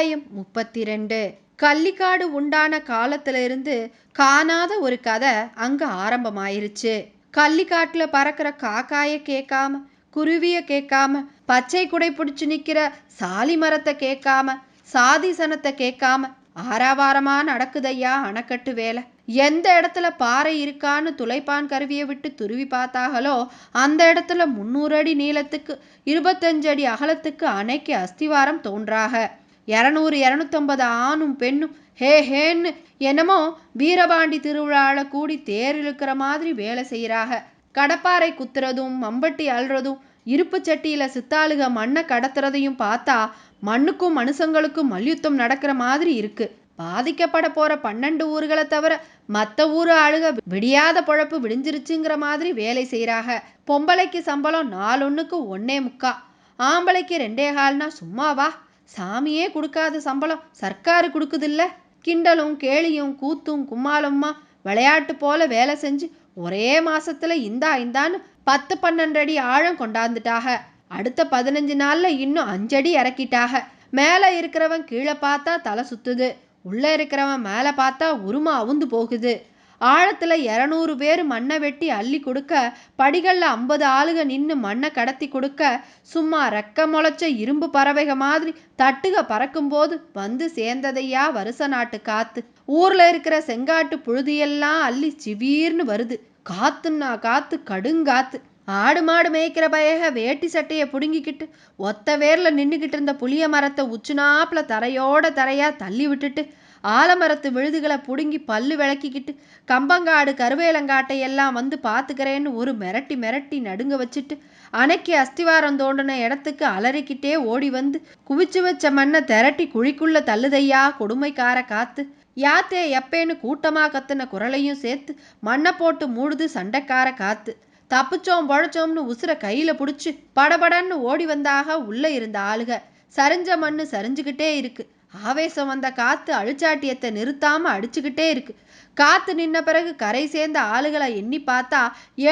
அத்தியாயம் முப்பத்தி ரெண்டு கள்ளிக்காடு உண்டான காலத்திலிருந்து காணாத ஒரு கதை அங்க ஆரம்பமாயிருச்சு. கள்ளிக்காட்டுல பறக்கிற காக்காய கேட்காம குருவிய கேட்காம பச்சை குடை பிடிச்சு நிக்கிற சாலி மரத்தை கேட்காம சாதி சனத்தை கேட்காம ஆறாவாரமா நடக்குதையா அணைக்கட்டு வேலை? எந்த இடத்துல பாறை இருக்கான்னு துளைப்பான் கருவியை விட்டு துருவி பார்த்தாங்களோ அந்த இடத்துல முந்நூறு அடி நீளத்துக்கு இருபத்தஞ்சு அடி அகலத்துக்கு அணைக்கு அஸ்திவாரம் தோன்றாக. இரநூறு இரநூத்தம்பது ஆணும் பெண்ணும். ஹே ஹேன்னு என்னமோ வீரபாண்டி திருவிழாவில் கூடி தேர் இழுக்கிற மாதிரி வேலை செய்கிறாக கடப்பாறை குத்துறதும் மம்பட்டி அல்றதும் இருப்பு சட்டியில் சித்தாளுக மண்ணை கடத்துறதையும் பார்த்தா மண்ணுக்கும் மனுஷங்களுக்கும் மல்யுத்தம் நடக்கிற மாதிரி இருக்கு. பாதிக்கப்பட போகிற பன்னெண்டு ஊர்களை தவிர மற்ற ஊர் ஆளுக விடியாத பொழப்பு விடிஞ்சிருச்சுங்கிற மாதிரி வேலை செய்கிறாக பொம்பளைக்கு சம்பளம் நாலொன்னுக்கு ஒன்னே முக்கா. ஆம்பளைக்கு ரெண்டே கால்னா சும்மாவா? சாமியே கொடுக்காத சம்பளம் சர்க்காரு கொடுக்குதில்ல. கிண்டலும் கேலியும் கூத்தும் கும்மாளம்மா விளையாட்டு போல வேலை செஞ்சு ஒரே மாசத்துல இந்தா இந்தான்னு பத்து பன்னெண்டு அடி ஆழம் கொண்டாந்துட்டாக. அடுத்த பதினஞ்சு நாள்ல இன்னும் அஞ்சடி இறக்கிட்டாக. மேலே இருக்கிறவன் கீழே பார்த்தா தலை சுத்துது. உள்ளே இருக்கிறவன் மேலே பார்த்தா உருமா அவுந்து போகுது. ஆழத்தில் இரநூறு பேர் மண்ணை வெட்டி அள்ளி கொடுக்க படிகளில் ஐம்பது ஆளுக நின்று மண்ணை கடத்தி கொடுக்க சும்மா ரெக்க முளைச்ச இரும்பு பறவைக மாதிரி தட்டுக பறக்கும்போது வந்து சேர்ந்ததையா வருஷ நாட்டு காத்து. ஊரில் இருக்கிற செங்காட்டு புழுதியெல்லாம் அள்ளி சிவீர்னு வருது. காத்துன்னா காத்து கடுங்காத்து. ஆடு மாடு மேய்க்கிற பயக வேட்டி சட்டையை பிடுங்கிக்கிட்டு ஒத்த வேரில் நின்றுக்கிட்டு இருந்த புளிய மரத்தை உச்சுனாப்புல தரையோட தரையாக தள்ளி விட்டுட்டு ஆலமரத்து விழுதுகளை பிடுங்கி பல்லு விளக்கிக்கிட்டு கம்பங்காடு கருவேலங்காட்டை எல்லாம் வந்து பார்த்துக்கிறேன்னு ஒரு மிரட்டி மிரட்டி நடுங்க வச்சுட்டு அணைக்கு அஸ்திவாரம் தோண்டின இடத்துக்கு அலறிக்கிட்டே ஓடி வந்து குவிச்சு வச்ச மண்ணை திரட்டி குழிக்குள்ள தள்ளுதையா கொடுமைக்கார காத்து யாத்தே எப்பேன்னு கூட்டமா கத்துன குரலையும் சேர்த்து மண்ணை போட்டு மூடுது சண்டைக்கார காத்து. தப்பிச்சோம் பொழைச்சோம்னு உசுர கையில புடிச்சு படபடன்னு ஓடி வந்தாக உள்ள இருந்த ஆளுக சரிஞ்ச மண்ணு சரிஞ்சுக்கிட்டே இருக்கு. ஆவேசம் வந்த காத்து அழிச்சாட்டியத்தை நிறுத்தாம அடிச்சுக்கிட்டே இருக்கு. காத்து நின்ன பிறகு கரை சேர்ந்த ஆளுகளை எண்ணி பார்த்தா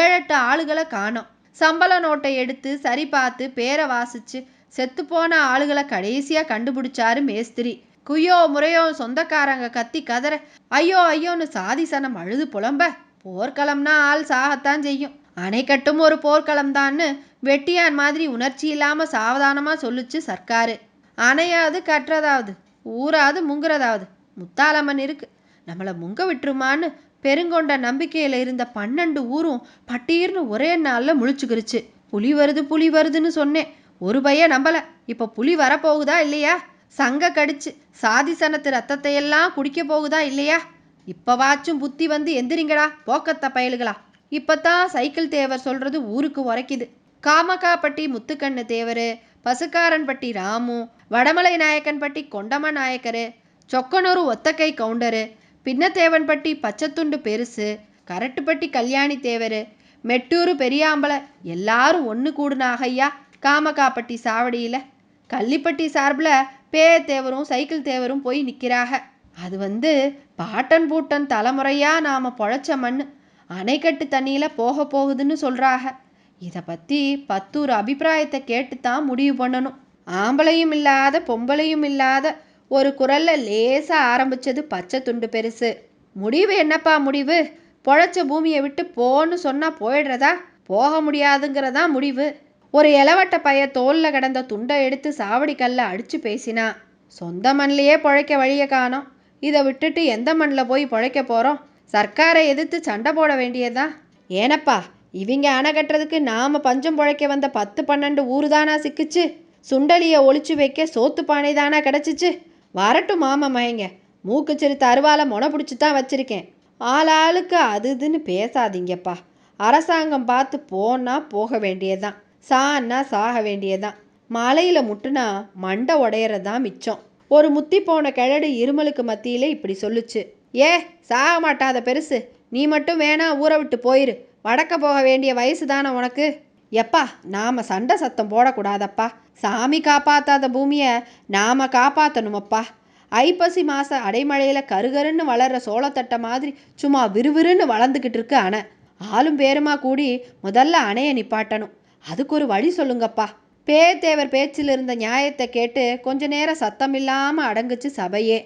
ஏழெட்டு ஆளுகளை காணோம். சம்பள நோட்டை எடுத்து சரி பார்த்து பேரை வாசிச்சு செத்துப்போன ஆளுகளை கடைசியா கண்டுபிடிச்சாரு மேஸ்திரி. குய்யோ முறையோ சொந்தக்காரங்க கத்தி கதற ஐயோ ஐயோன்னு சாதி சனம் அழுது புலம்ப போர்க்களம்னா ஆள் சாகத்தான் செய்யும். அணைக்கட்டும் ஒரு போர்க்களம் தான்னு வெட்டியான் மாதிரி உணர்ச்சி இல்லாம சாவதானமா சொல்லுச்சு சர்க்காரு. அணையாவது கட்டுறதாவது ஊராது முங்குறதாவது. முத்தாலம்மன் இருக்கு. நம்மளை முங்க விட்டுருமான்னு பெருங்கொண்ட நம்பிக்கையில் இருந்த பன்னெண்டு ஊரும் பட்டீர்னு ஒரே நாளில் முழிச்சுக்கிருச்சு. புலி வருது புலி வருதுன்னு சொன்னேன். ஒரு பையன் நம்பலை. இப்போ புலி வரப்போகுதா இல்லையா? சங்க கடிச்சு சாதி சனத்து ரத்தத்தையெல்லாம் குடிக்க போகுதா இல்லையா? இப்பவாச்சும் புத்தி வந்து எந்திரிங்கடா போக்கத்த பயலுகளா. இப்போத்தான் சைக்கிள் தேவர் சொல்றது ஊருக்கு உரைக்குது. காமக்காப்பட்டி முத்துக்கண்ணு தேவர் பசுக்காரன்பட்டி ராமு வடமலை நாயக்கன்பட்டி கொண்டம நாயக்கரு சொக்கனூர் ஒத்தக்கை கவுண்டரு பின்னத்தேவன்பட்டி பச்சத்துண்டு பெருசு கரட்டுப்பட்டி கல்யாணி தேவர் மெட்டூரு பெரியாம்பல எல்லாரும் ஒன்று கூடுனாக ஐயா. காமக்காப்பட்டி சாவடியில் கள்ளிப்பட்டி சார்பில் பே தேவரும் சைக்கிள் தேவரும் போய் நிற்கிறாக அது வந்து பாட்டன் பூட்டன் தலைமுறையாக நாம் பொழைச்ச மண் அணைக்கட்டு தண்ணியில் போக போகுதுன்னு சொல்கிறாக இதை பற்றி பத்தூர் அபிப்பிராயத்தை கேட்டு தான் முடிவு பண்ணணும். ஆம்பளையும் இல்லாத பொம்பளையும் இல்லாத ஒரு குரல்ல லேசா ஆரம்பிச்சது பச்சை துண்டு பெருசு. முடிவு என்னப்பா முடிவு? பொழைச்ச பூமியை விட்டு போன்னு சொன்னா போயிடுறதா? போக முடியாதுங்கிறதா முடிவு? ஒரு இளவட்ட பைய தோல்ல கிடந்த துண்டை எடுத்து சாவடி கல்ல அடிச்சு பேசினா சொந்த மண்ணிலேயே பொழைக்க வழியை காணோம். இதை விட்டுட்டு எந்த மண்ணில் போய் பொழைக்க போகிறோம் சர்க்காரை எதிர்த்து சண்டை போட வேண்டியதா? ஏனப்பா இவங்க அணை கட்டுறதுக்கு நாம் பஞ்சம் பொழைக்க வந்த பத்து பன்னெண்டு ஊர் தானா சிக்கிச்சு? சுண்டலியை ஒழிச்சு வைக்க சோத்து பானை தானா கிடச்சிச்சு. வரட்டும் மாமா மயங்க. மூக்கு சிறுத்த அருவால முனை பிடிச்சி தான் வச்சுருக்கேன். ஆள் ஆளுக்கு அது இதுன்னு பேசாதீங்கப்பா. அரசாங்கம் பார்த்து போனால் போக வேண்டியதுதான். சான்னா சாக வேண்டியதுதான். மலையில் முட்டுனா மண்டை உடையறதான் மிச்சம். ஒரு முத்தி போன கிழடு இருமலுக்கு மத்தியில் இப்படி சொல்லுச்சு. ஏ சாக மாட்டாத பெருசு. நீ மட்டும் வேணா ஊரை விட்டு போயிரு. வடக்க போக வேண்டிய வயசு தானே உனக்கு? எப்பா நாம சண்டை சத்தம் போடக்கூடாதப்பா. சாமி காப்பாத்தாத பூமியை நாம காப்பாற்றணுமப்பா ஐப்பசி மாச அடைமழையில கருகருன்னு வளர்ற சோளத்தட்டை மாதிரி சும்மா விறுவிறுன்னு வளர்ந்துக்கிட்டு இருக்கு அணை. ஆளும் பேருமா கூடி முதல்ல அணையை நிப்பாட்டணும். அதுக்கு ஒரு வழி சொல்லுங்கப்பா. பேத்தேவர் பேச்சில் இருந்த நியாயத்தை கேட்டு கொஞ்ச நேரம் சத்தம் இல்லாமல் அடங்குச்சு சபையே.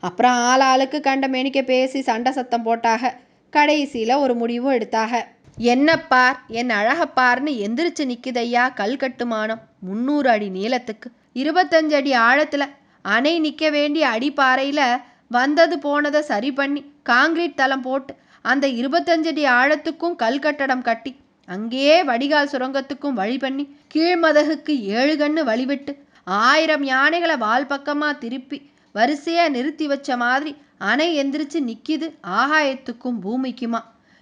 அப்புறம் ஆள் ஆளுக்கு கண்ட மேனிக்க பேசி சண்டை சத்தம் போட்டாக. கடைசியில் ஒரு முடிவும் எடுத்தாக. என்னப்பார் என் அழகப்பார்னு எந்திரிச்சு நிற்குதையா கல் கட்டுமானம்? முந்நூறு அடி நீளத்துக்கு. இருபத்தஞ்சு அடி ஆழத்தில். அணை நிற்க வேண்டிய அடிப்பாறையில் வந்தது போனதை சரி பண்ணி காங்கிரீட் தளம் போட்டு அந்த இருபத்தஞ்சு அடி ஆழத்துக்கும் கல் கட்டடம் கட்டி அங்கேயே வடிகால் சுரங்கத்துக்கும் வழி பண்ணி கீழ்மதகுக்கு ஏழு கண்ணு வழிவிட்டு ஆயிரம் யானைகளை வால் பக்கமாக திருப்பி வரிசையாக நிறுத்தி வச்ச மாதிரி அணை எந்திரிச்சு நிற்கிது ஆகாயத்துக்கும் பூமிக்குமா?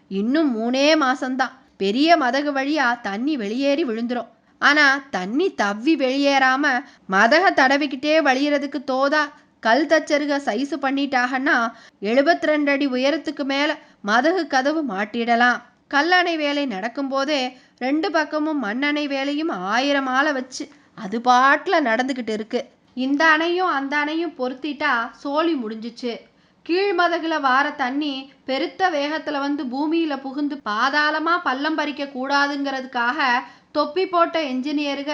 இன்னும் மூணே மாசம்தான். பெரிய மதகு வழியா தண்ணி வெளியேறி விழுந்துரும். ஆனா தண்ணி தவ்வி வெளியேறாம மதக தடவிக்கிட்டே வழியறதுக்கு தோதா கல் தச்சருக சைஸு பண்ணிட்டாங்கன்னா எழுபத்தி ரெண்டு அடி உயரத்துக்கு மேல மதகு கதவு மாட்டிடலாம். கல்லணை வேலை நடக்கும்போதே ரெண்டு பக்கமும் மண்ணணை வேலையும் ஆயிரம் ஆளை வச்சு அது பாட்டில் நடந்துக்கிட்டு இருக்கு. இந்த அணையும் அந்த அணையும் பொருத்திட்டா சோழி முடிஞ்சிச்சு. கீழ்மதகுல வார தண்ணி பெருத்த வேகத்துல வந்து பூமியில புகுந்து பாதாளமா பள்ளம் பறிக்க கூடாதுங்கிறதுக்காக தொப்பி போட்ட என்ஜினியருக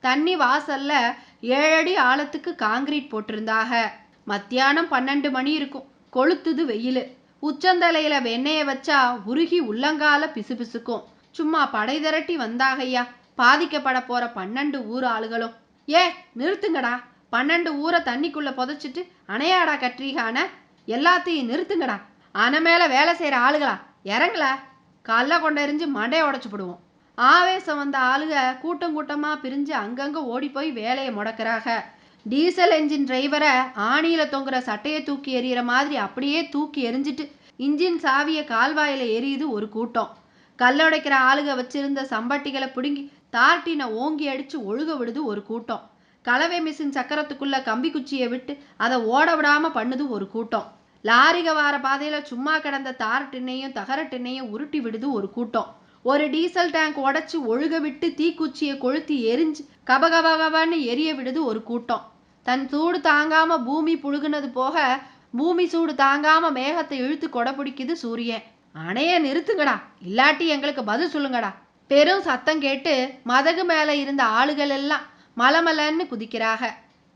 தண்ணி வாசல்ல ஏழடி ஆழத்துக்கு காங்கிரீட் போட்டிருந்தாக. மத்தியானம் பன்னெண்டு மணி இருக்கும். கொளுத்துது வெயில். உச்சந்தலையில வெண்ணெய வச்சா உருகி உள்ளங்கால பிசுபிசுக்கும். சும்மா படை திரட்டி வந்தாகையா? பாதிக்கப்பட போற பன்னெண்டு ஊர் ஆளுகளும். ஏ நிறுத்துங்கடா. பன்னெண்டு ஊரை தண்ணிக்குள்ள புதைச்சிட்டு அணையாடா கட்டுறீகான எல்லாத்தையும் நிறுத்துங்கடா. அணை மேலே வேலை செய்கிற ஆளுகளா? இறங்கல. கல்ல கொண்டெறிஞ்சு மண்டைய உடச்சி போடுவோம். ஆவேசம் வந்த ஆளுக கூட்டம் கூட்டமாக பிரிஞ்சு அங்கங்கே ஓடி போய் வேலையை முடக்கிறாக. டீசல் என்ஜின் டிரைவரை ஆணியில் தொங்குற சட்டையை தூக்கி எறிகிற மாதிரி அப்படியே தூக்கி எரிஞ்சிட்டு இன்ஜின் சாவிய கால்வாயில் எரியுது ஒரு கூட்டம். கல்லுடைக்கிற ஆளுக வச்சிருந்த சம்பட்டிகளை பிடுங்கி தார்ட்டினை ஓங்கி அடித்து ஒழுக விடுது ஒரு கூட்டம். கலவை மிஷின் சக்கரத்துக்குள்ள கம்பி குச்சியை விட்டு அதை ஓட விடாமல் பண்ணுது ஒரு கூட்டம். லாரிக வார பாதையில் சும்மா கிடந்த தார் டின்னையும் தகர டின்னையும் உருட்டி விடுது ஒரு கூட்டம். ஒரு டீசல் டேங்க் உடச்சி ஒழுக விட்டு தீக்குச்சியை கொளுத்தி எரிஞ்சு கபகபகபன்னு எரிய விடுது ஒரு கூட்டம். தன் சூடு தாங்காம பூமி புழுகுனது போக பூமி சூடு தாங்காம மேகத்தை இழுத்து கொடை பிடிக்குது சூரியன். அணைய நிறுத்துங்கடா. இல்லாட்டி எங்களுக்கு பதில் சொல்லுங்கடா. பெரும் சத்தம் கேட்டு மதகு மேல இருந்த ஆளுகள் எல்லாம் மலமலன்னு குதிக்கிறாக.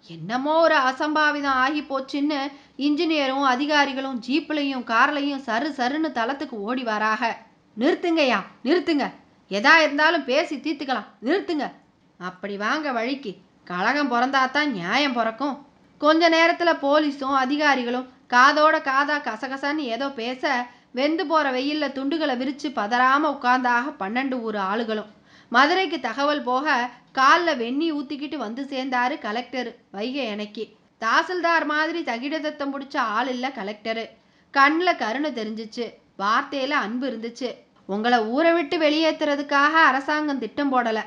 என்னமோ ஒரு அசம்பாவிதம் ஆகி போச்சுன்னு இன்ஜினியரும் அதிகாரிகளும் ஜீப்லையும் கார்லையும் சரு சருன்னு தளத்துக்கு ஓடி வராக. நிறுத்துங்கய்யா நிறுத்துங்க. எதா இருந்தாலும் பேசி தீர்த்துக்கலாம். நிறுத்துங்க. அப்படி வாங்க வழிக்கு. கழகம் பிறந்தாதான் நியாயம் பிறக்கும். கொஞ்ச நேரத்தில் போலீஸும் அதிகாரிகளும் காதோட காதா கசகசன்னு ஏதோ பேச வெந்து போகிற வெயில்ல துண்டுகளை விரித்து பதறாமல் உட்கார்ந்தாக பன்னெண்டு ஊர் ஆளுகளும். மதுரைக்கு தகவல் போக காலில் வெந்நி ஊற்றிக்கிட்டு வந்து சேர்ந்தாரு கலெக்டர். வைகை அணைக்கு. தாசில்தார் மாதிரி தகிடதத்தம் பிடிச்ச ஆள் இல்லை கலெக்டரு. கண்ணில் கருணை தெரிஞ்சிச்சு. வார்த்தையில் அன்பு இருந்துச்சு. உங்களை ஊரை விட்டு வெளியேற்றுறதுக்காக அரசாங்கம் திட்டம் போடலை.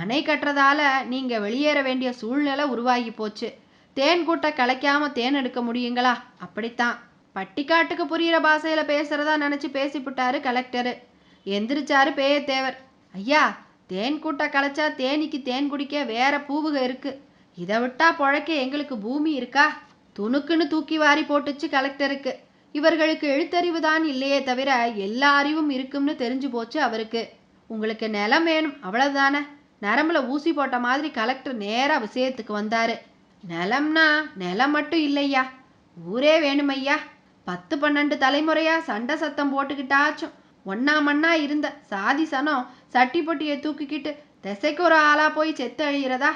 அணை கட்டுறதால நீங்கள் வெளியேற வேண்டிய சூழ்நிலை உருவாகி போச்சு. தேன் கூட்ட கலைக்காம தேன் எடுக்க முடியுங்களா? அப்படித்தான். பட்டிக்காட்டுக்கு புரிகிற பாஷையில் பேசுகிறதா நினச்சி பேசிவிட்டாரு கலெக்டரு. எந்திரிச்சாரு பேயத்தேவர். ஐயா தேன் கூட்ட கலைச்சா தேனிக்கு தேன் குடிக்க வேற பூவுக இருக்கு. இதை விட்டா பொழைக்க எங்களுக்கு பூமி இருக்கா? துணுக்குன்னு தூக்கி வாரி போட்டுச்சு கலெக்டருக்கு. இவர்களுக்கு எழுத்தறிவு தான் இல்லையே தவிர எல்லா அறிவும் இருக்கும்னு தெரிஞ்சு போச்சு அவருக்கு. உங்களுக்கு நிலம் வேணும் அவ்வளவுதானே? நரம்புல ஊசி போட்ட மாதிரி கலெக்டர் நேரா விஷயத்துக்கு வந்தாரு. நிலம்னா நிலம் மட்டும் இல்லையா? ஊரே வேணுமையா? பத்து பன்னெண்டு தலைமுறையா சண்டை சத்தம் போட்டுக்கிட்டாச்சும். ஒன்னா மண்ணா இருந்த சாதி சனம் சட்டிப்பட்டியை தூக்கிக்கிட்டு திசைக்கு ஒரு ஆளா போய் செத்து அழியிறதா?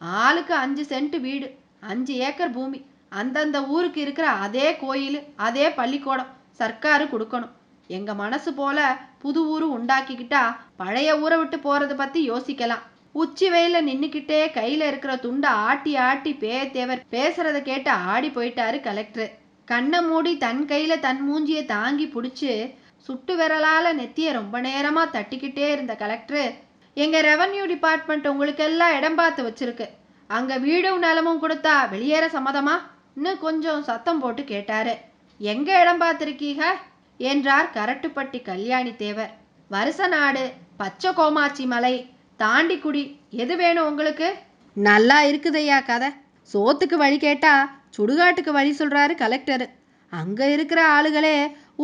ஆளுக்கு அஞ்சு சென்ட் வீடு அஞ்சு ஏக்கர் பூமி. அந்தந்த ஊருக்கு இருக்கிற அதே கோயில் அதே பள்ளிக்கூடம் சர்க்காரு கொடுக்கணும். எங்க மனசு போல புது ஊரு உண்டாக்கிக்கிட்டா பழைய ஊரை விட்டு போறது பத்தி யோசிக்கலாம். உச்சி வெயில நின்னுக்கிட்டே கையில இருக்கிற துண்டை ஆட்டி ஆட்டி பேயத்தேவர் பேசுறத கேட்டு ஆடி போயிட்டாரு கலெக்டர். கண்ணை மூடி தன் கையில தன் மூஞ்சியை தாங்கி பிடிச்சி சுட்டு விரலால நெத்தியை ரொம்ப நேரமா தட்டிக்கிட்டே இருந்த கலெக்டரு எங்க ரெவன்யூ டிபார்ட்மெண்ட் உங்களுக்கு எல்லாம் இடம் பார்த்து வச்சிருக்கு. அங்க வீடும் நிலமும் கொடுத்தா வெளியேற சம்மதமா? இன்னும் கொஞ்சம் சத்தம் போட்டு கேட்டாரு. எங்க இடம் பார்த்துருக்கீங்க? என்றார் கரட்டுப்பட்டி கல்யாணி தேவர். வருச நாடு பச்சை கோமாச்சி மலை தாண்டிக்குடி எது வேணும் உங்களுக்கு? நல்லா இருக்குதையா கதை. சோத்துக்கு வழி கேட்டா சுடுகாட்டுக்கு வழி சொல்றாரு கலெக்டர் அங்க இருக்கிற ஆளுகளே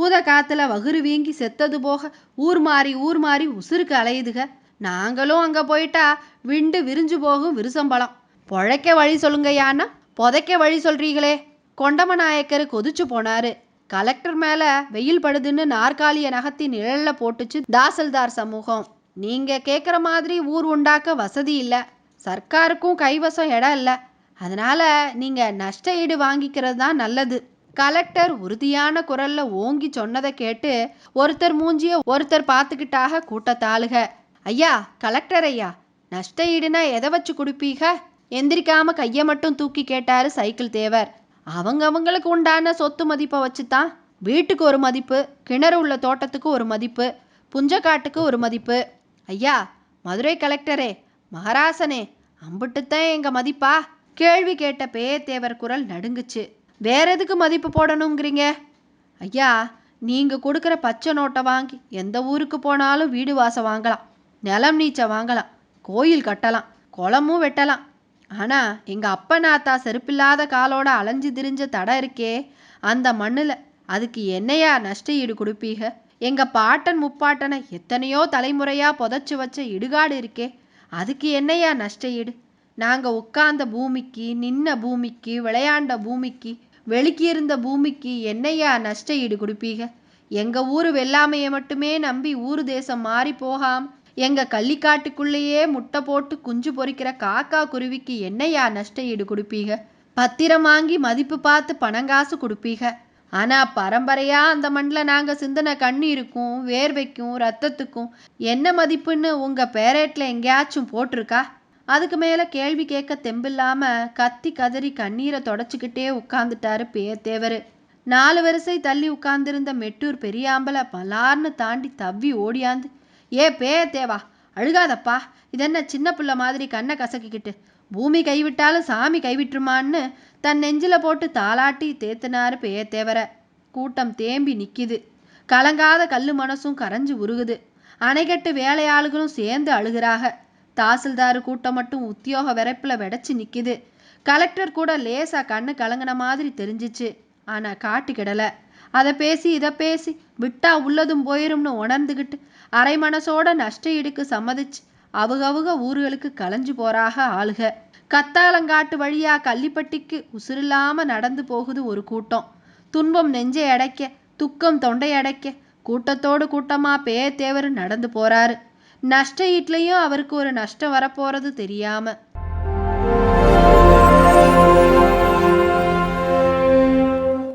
ஊத காத்துல வகுறு வீங்கி செத்தது போக ஊர் மாறி ஊர் மாறி உசுருக்கு அலையுதுக. நாங்களும் அங்க போயிட்டா விண்டு விரிஞ்சு போகும் விருசம்பழம். பொழைக்க வழி சொல்லுங்கய்யான்னா புதைக்க வழி சொல்றீங்களே. கொண்டம நாயக்கர் கொதிச்சு போனாரு. கலெக்டர் மேல வெயில் படுதுன்னு நாற்காலிய நகத்தி நிழல்ல போட்டுச்சு தாசில்தார் சமூகம். நீங்க கேக்குற மாதிரி ஊர் உண்டாக்க வசதி இல்லை. சர்க்காருக்கும் கைவசம் இடம் இல்லை. அதனால நீங்க நஷ்ட ஈடு வாங்கிக்கிறது தான் நல்லது. கலெக்டர் உறுதியான குரல்ல ஓங்கி சொன்னதை கேட்டு ஒருத்தர் மூஞ்சிய ஒருத்தர் பார்த்துக்கிட்டாக கூட்டத்தாளுக ஐயா கலெக்டர் ஐயா நஷ்ட ஈடுனா எதை வச்சு கொடுப்பீக? எந்திரிக்காம கையை மட்டும் தூக்கி கேட்டாரு சைக்கிள் தேவர். அவங்க அவங்களுக்கு உண்டான சொத்து மதிப்பை வச்சு தான் வீட்டுக்கு ஒரு மதிப்பு கிணறு உள்ள தோட்டத்துக்கு ஒரு மதிப்பு புஞ்சக்காட்டுக்கு ஒரு மதிப்பு. ஐயா மதுரை கலெக்டரே மகராசனே அம்பிட்டுத்தான் எங்க மதிப்பா? கேள்வி கேட்ட பேயத்தேவர் குரல் நடுங்குச்சு. வேற எதுக்கு மதிப்பு போடணுங்கிறீங்க? ஐயா நீங்கள் கொடுக்குற பச்சை நோட்டை வாங்கி எந்த ஊருக்கு போனாலும் வீடு வாசம் வாங்கலாம் நிலம் நீச்சை வாங்கலாம் கோயில் கட்டலாம் குளமும் வெட்டலாம். ஆனா எங்க அப்பனாத்தா செருப்பில்லாத காலோட அலைஞ்சு திரிஞ்ச தடம் இருக்கே அந்த மண்ணில் அதுக்கு என்னையா நஷ்ட ஈடு கொடுப்பீக? எங்கள் பாட்டன் முப்பாட்டனை எத்தனையோ தலைமுறையாக புதைச்சி வச்ச இடுகாடு இருக்கே அதுக்கு என்னையா நஷ்ட ஈடு நாங்கள் உட்கார்ந்த பூமிக்கு நின்ன பூமிக்கு விளையாண்ட பூமிக்கு வெளிக்கி இருந்த பூமிக்கு என்னையா நஷ்ட ஈடு கொடுப்பீக? எங்கள் ஊர் வெள்ளாமையை மட்டுமே நம்பி ஊர் தேசம் மாறி போகாம். எங்கள் கள்ளிக்காட்டுக்குள்ளேயே முட்டை போட்டு குஞ்சு பொறிக்கிற காக்கா குருவிக்கு என்னையா நஷ்ட ஈடு கொடுப்பீக? பத்திரம் வாங்கி மதிப்பு பார்த்து பணங்காசு கொடுப்பீக? ஆனால் பரம்பரையாக அந்த மண்ணில் நாங்கள் சிந்தின கண்ணீருக்கும் வேர்வைக்கும் ரத்தத்துக்கும் என்ன மதிப்புன்னு உங்கள் பேரேட்டில் எங்கேயாச்சும் போட்டிருக்கா? அதுக்கு மேலே கேள்வி கேட்க தெம்பில்லாம கத்தி கதறி கண்ணீரை தொடச்சிக்கிட்டே உட்காந்துட்டாரு பேத்தேவர் நாலு வரிசை தள்ளி உட்கார்ந்திருந்த மெட்டூர் பெரியாம்பல பலார்னு தாண்டி தவ்வி ஓடியாந்து ஏ பேயத்தேவா அழுகாதப்பா இதென்ன சின்ன பிள்ளை மாதிரி கண்ணை கசக்கிக்கிட்டு பூமி கைவிட்டாலும் சாமி கைவிட்டுருமான்னு தன் நெஞ்சில போட்டு தாளாட்டி தேத்தினாரு பேயத்தேவர கூட்டம் தேம்பி நிற்கிது கலங்காத கல்லு மனசும் கரைஞ்சு உருகுது. அணைகட்டு வேலையாளுகளும் சேர்ந்து அழுகிறாக. தாசில்தாரு கூட்டம் மட்டும் உத்தியோக விரைப்பில் வெடைச்சி நிற்கிது கலெக்டர் கூட லேசாக கண்ணு கலங்கின மாதிரி தெரிஞ்சிச்சு. ஆனால் காட்டுக்கிடல அதை பேசி இதை பேசி விட்டா உள்ளதும் போயிரும்னு உணர்ந்துகிட்டு அரை மனசோட நஷ்ட ஈடுக்கு சம்மதிச்சு அவுகவுக ஊர்களுக்கு கலைஞ்சு போறாக ஆளுக. கத்தாலங்காட்டு வழியா கள்ளிப்பட்டிக்கு உசுரில்லாம நடந்து போகுது ஒரு கூட்டம். துன்பம் நெஞ்சை அடைக்க துக்கம் தொண்டை அடைக்க கூட்டத்தோடு கூட்டமா பேயத்தேவர் நடந்து போறாரு. நஷ்ட ஈட்லையும் அவருக்கு ஒரு நஷ்டம் வரப்போகிறது தெரியாமல்